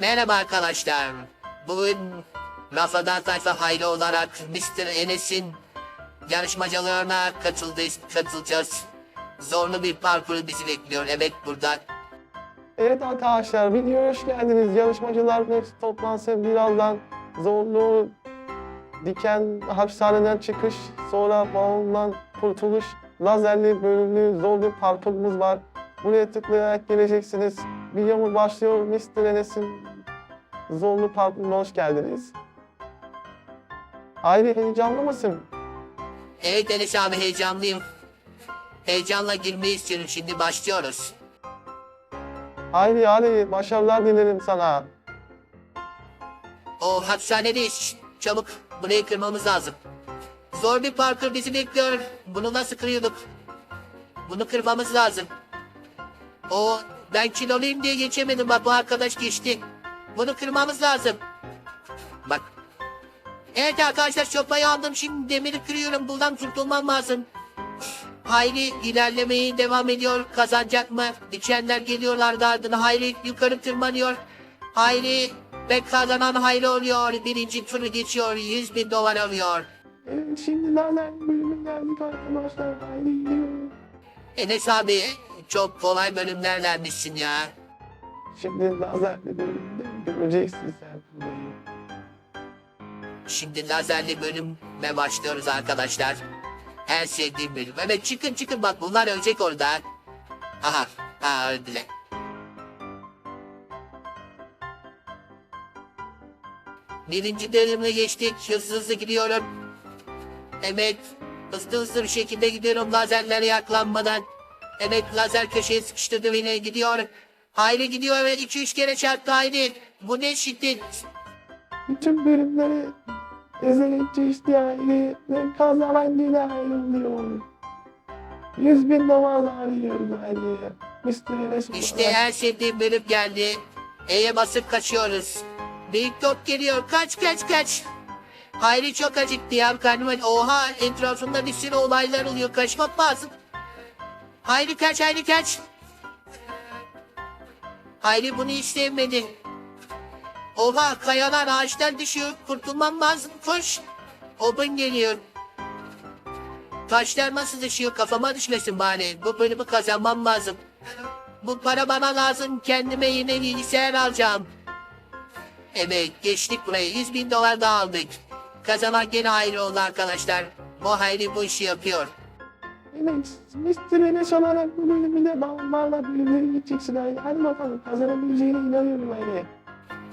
Merhaba arkadaşlar. Bugün Rafadan Tayfa Hayri olarak Mr. Enes'in yarışmacılarına katıldı, katılacağız. Zorlu bir parkur bizi bekliyor. Evet burada. Evet arkadaşlar videoya hoş geldiniz. Yarışmacılar hepsi toplansın birazdan zorlu diken hapishaneden çıkış sonra balondan kurtuluş lazerli bölümlü zorlu parkurumuz var. Buraya tıklayarak geleceksiniz. Videomuz başlıyor. Mr. Enes'in zorlu parkuruna hoş geldiniz. Hayri heyecanlı mısın? Evet Enes abi heyecanlıyım. Heyecanla girmeyi istiyorum. Şimdi başlıyoruz. Hayri Hayri başarılar dilerim sana. O hapishanedeyiz. Çabuk burayı kırmamız lazım. Zor bir parkur bizi bekliyor. Bunu nasıl kırıyorduk? Bunu kırmamız lazım. O ben kiloluyum diye geçemedim. Bak bu arkadaş geçti. Bunu kırmamız lazım. Bak. Evet arkadaşlar sopayı aldım. Şimdi demiri kırıyorum. Buradan kurtulmam lazım. Hayri ilerlemeye devam ediyor. Kazanacak mı? Dikenler geliyorlar ardına. Hayri yukarı tırmanıyor. Hayri ve kazanan Hayri oluyor. Birinci turu geçiyor. 100 bin dolar alıyor. Evet, şimdi lazer bölümü geldik arkadaşlar. Hayri gidiyor. Enes abi çok kolay bölümlerdenmişsin ya. Şimdi lazerli bölümde göreceksin sen burayı. Şimdi lazerli bölüme başlıyoruz arkadaşlar. En sevdiğim bölüm. Evet çıkın çıkın bak bunlar ölecek orada. Aha. Ha öldüler. Birinci bölümüne geçtik. Hızlı hızlı gidiyorum. Evet. Hızlı hızlı bir şekilde gidiyorum lazerlere yaklanmadan. Evet lazer köşeye sıkıştırdı beni gidiyor. Hayri gidiyor ve iki üç kere çarptı Hayri. Bu ne şiddet. Bütün bölümleri ezerek çeşitli aile ve kazanan yine ayrılıyor. 100 bin dolar alıyoruz aileye. Mr. İşte en sevdiğim bölüm geldi. E'ye basıp kaçıyoruz. Büyük top geliyor. Kaç kaç kaç. Hayri çok acıktı ya. Karnım acı- Oha etrafında bir sürü olaylar oluyor. Kaçmak lazım. Hayri kaç Hayri kaç. Hayri bunu hiç sevmedi. Oha kayalar ağaçtan düşüyor. Kurtulmam lazım. Koş. Obun geliyor. Taşlar nasıl düşüyor kafama düşmesin bari. Bu bölümü kazanmam lazım. Bu para bana lazım. Kendime yine bilgisayar alacağım. Evet geçtik buraya. 100 bin dolar da aldık. Kazanan gene Hayri oldu arkadaşlar. Bu Hayri bu işi yapıyor. Enes olarak bu bölümünde balonlarla bölümleri gideceksin aile. Hadi bakalım kazanabileceğine inanıyorum aile.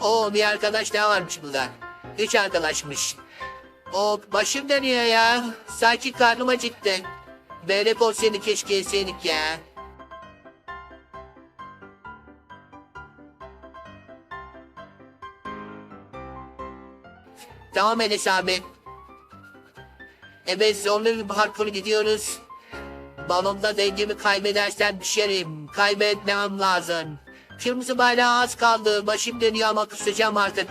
Oo bir arkadaş daha varmış burada. Üç arkadaşmış. O başım dönüyor ya. Sanki karnım acıktı. Böyle seni keşke yeseydik ya. Tamam Enes abi. Evet zorlu bir parkur gidiyoruz. Balonda dengemi kaybedersem düşerim. Kaybetmem lazım. Kırmızı bayrağı az kaldı. Başım dönüyor ama kusacağım artık.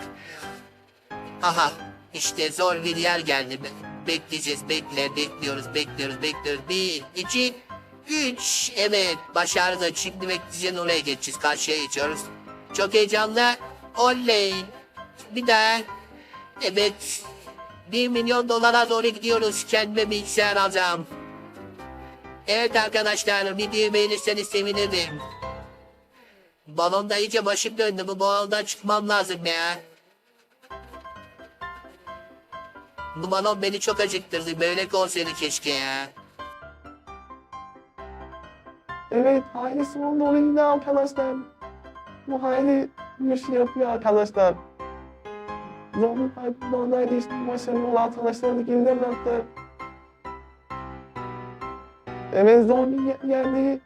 Aha işte zor bir yer geldi. Be- Bekleyeceğiz bekle bekliyoruz bekliyoruz bekliyoruz. Bir iki üç evet başardık. Şimdi bekleyeceğiz oraya geçeceğiz. Karşıya geçiyoruz. Çok heyecanlı. Oley. Bir daha. Evet. Bir milyon dolara doğru gidiyoruz. Kendime bilgisayar alacağım. Evet arkadaşlar videoyu beğenirseniz sevinirim. Balonda iyice başım döndü. Bu balondan çıkmam lazım ya. Bu balon beni çok acıktırdı. Böyle olsaydı keşke ya. Evet, sonunda oraya gidiyor arkadaşlar. Bu Hayri bir şey yapıyor arkadaşlar. Zorlu Pipe'ın oradaydı işte başarılı olan arkadaşlarını geride bıraktı. Evet zorlu ye- geldi.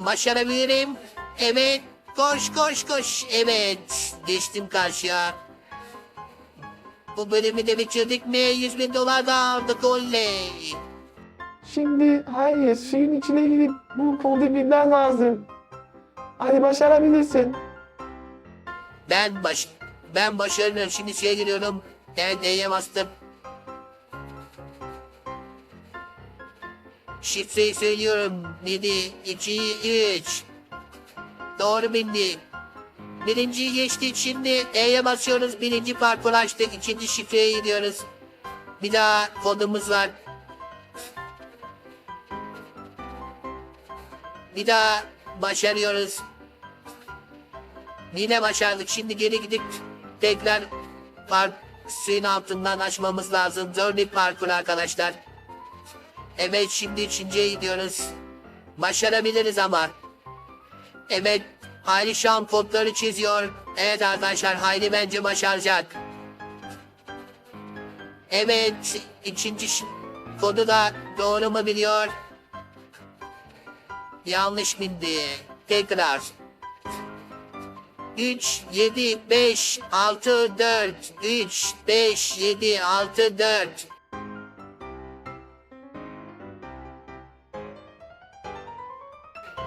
Başarabilirim. Evet. Koş koş koş. Evet. Geçtim karşıya. Bu bölümü de bitirdik mi? 100 bin dolar da aldık. Oley. Şimdi hayır suyun içine girip bu kolu bilmen lazım. Hadi başarabilirsin. Ben baş... Ben başarılı. Şimdi şeye giriyorum. Evet E'ye bastım. Şifreyi söylüyorum. 7, 2, 3. Doğru bildi. Birinciyi geçtik şimdi E'ye basıyoruz. Birinci parkur açtık. İkinci şifreye gidiyoruz. Bir daha kodumuz var. Bir daha başarıyoruz. Yine başardık. Şimdi geri gidip tekrar park suyun altından açmamız lazım. Bir parkur arkadaşlar. Evet şimdi üçüncüye gidiyoruz. Başarabiliriz ama. Evet Hayri şu an çiziyor. Evet arkadaşlar Hayri bence başaracak. Evet ş- kodu da doğru mu biliyor? Yanlış bildi. Tekrar. 3, 7, 5, 6, 4. 3, 5, 7, 6, 4.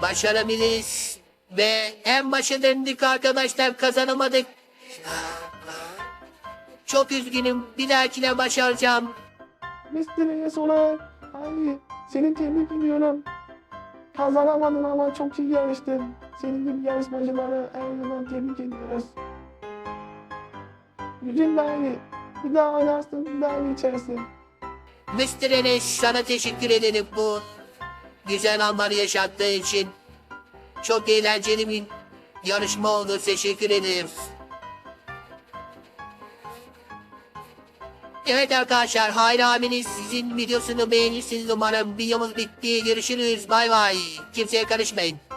Başarabiliriz. Ve en başa döndük arkadaşlar kazanamadık. Çok üzgünüm. Bir dahakine başaracağım. Mr. Olarak abi seni tebrik ediyorum. Kazanamadın ama çok iyi yarıştın. Senin gibi yarışmacıları her zaman tebrik ediyoruz. Gücün iyi. Bir daha oynarsın, bir daha geçersin. Mr. Enes sana teşekkür ederim bu güzel anları yaşattığı için. Çok eğlenceli bir yarışma oldu. Teşekkür ederim. Evet arkadaşlar Hayri abiniz sizin videosunu beğenirsiniz umarım. Videomuz bitti. Görüşürüz. Bay bay. Kimseye karışmayın.